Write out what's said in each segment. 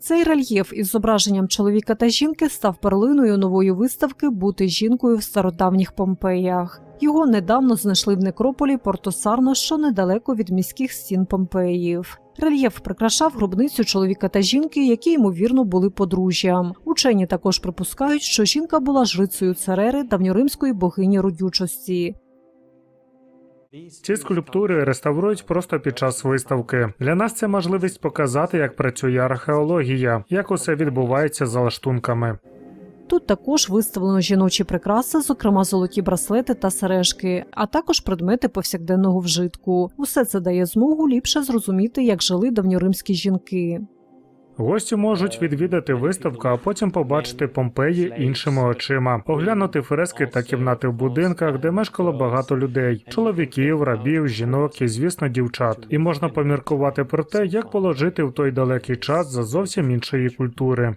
Цей рельєф із зображенням чоловіка та жінки став перлиною нової виставки Бути жінкою в стародавніх Помпеях. Його недавно знайшли в некрополі Портосарно, що недалеко від міських стін Помпеїв. Рельєф прикрашав гробницю чоловіка та жінки, які ймовірно були подружжям. Учені також припускають, що жінка була жрицею Церери, давньоримської богині родючості. Ці скульптури реставрують просто під час виставки. Для нас це можливість показати, як працює археологія, як усе відбувається за лаштунками. Тут також виставлено жіночі прикраси, зокрема золоті браслети та сережки, а також предмети повсякденного вжитку. Усе це дає змогу ліпше зрозуміти, як жили давньоримські жінки. Гості можуть відвідати виставку, а потім побачити Помпеї іншими очима, оглянути фрески та кімнати в будинках, де мешкало багато людей: чоловіків, рабів, жінок і, звісно, дівчат. І можна поміркувати про те, як було жити в той далекий час за зовсім іншої культури.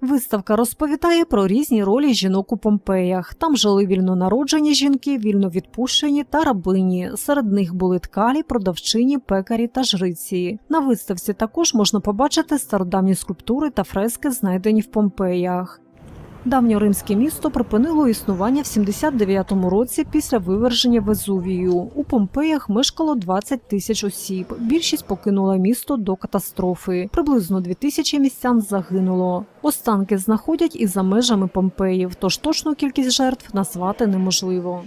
Виставка розповідає про різні ролі жінок у Помпеях. Там жили вільно народжені жінки, вільно відпущені та рабині. Серед них були ткалі, продавчині, пекарі та жриці. На виставці також можна побачити стародавні скульптури та фрески, знайдені в Помпеях. Давньоримське місто припинило існування в 79-му році після виверження Везувію. У Помпеях мешкало 20 тисяч осіб. Більшість покинула місто до катастрофи. Приблизно 2 тисячі містян загинуло. Останки знаходять і за межами Помпеїв, тож точну кількість жертв назвати неможливо.